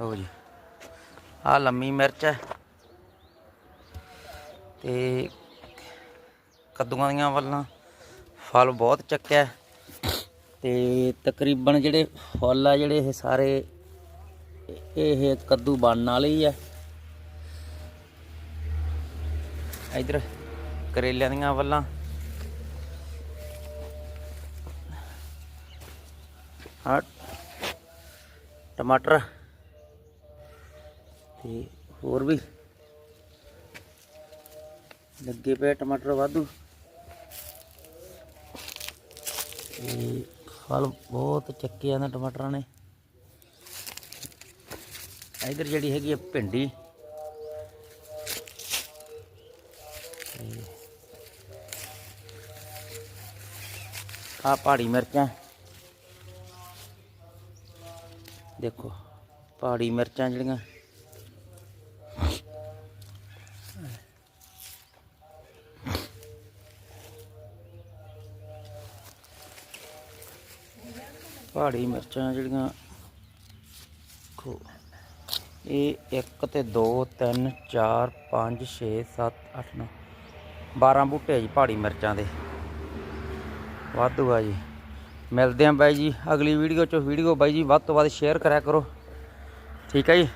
ਲਓ ਜੀ। ਆ ਲੰਮੀ ਮਿਰਚ ਹੈ। ਤੇ ਕੱਦੂਆਂ ਦੀਆਂ ਵੱਲਾਂ ਫਲ ਬਹੁਤ ਚੱਕਿਆ ਹੈ। ਤੇ ਤਕਰੀਬਨ ਜਿਹੜੇ ਫੁੱਲ ਆ, ਜਿਹੜੇ ਇਹ ਸਾਰੇ, ਇਹ ਕੱਦੂ ਬਣਨ ਵਾਲੇ ਹੀ ਆ। ਇਧਰ ਕਰੇਲਿਆਂ ਦੀਆਂ ਵੱਲਾਂ ਹਾਂ ਟਮਾਟਰ। ਤੇ ਹੋਰ ਵੀ ਲੱਗੇ ਪਏ ਟਮਾਟਰ ਵਾਧੂ। ਤੇ ਫਲ ਬਹੁਤ ਚੱਕੇ ਆ ਟਮਾਟਰਾਂ ਨੇ। ਇਧਰ ਜਿਹੜੀ ਹੈਗੀ ਆ ਭਿੰਡੀ। ਆ ਪਹਾੜੀ ਮਿਰਚਾਂ। ਦੇਖੋ, ਪਹਾੜੀ ਮਿਰਚਾਂ ਜਿਹੜੀਆਂ। ਪਹਾੜੀ ਮਿਰਚਾਂ ਜਿਹੜੀਆਂ ਦੇਖੋ ਇਹ 1 ਤੇ 2 3 4 5 6 7 8 9 12 ਬੂਟੇ ਆ ਜੀ ਪਹਾੜੀ ਮਿਰਚਾਂ ਦੇ। ਵਾਧੂ ਆ ਜੀ। ਮਿਲਦੇ ਆਂ ਬਾਈ ਜੀ ਅਗਲੀ ਵੀਡੀਓ ਚ। ਵੀਡੀਓ ਬਾਈ ਜੀ ਵੱਧ ਤੋਂ ਵੱਧ ਸ਼ੇਅਰ ਕਰਿਆ ਕਰੋ। ਠੀਕ ਹੈ ਜੀ?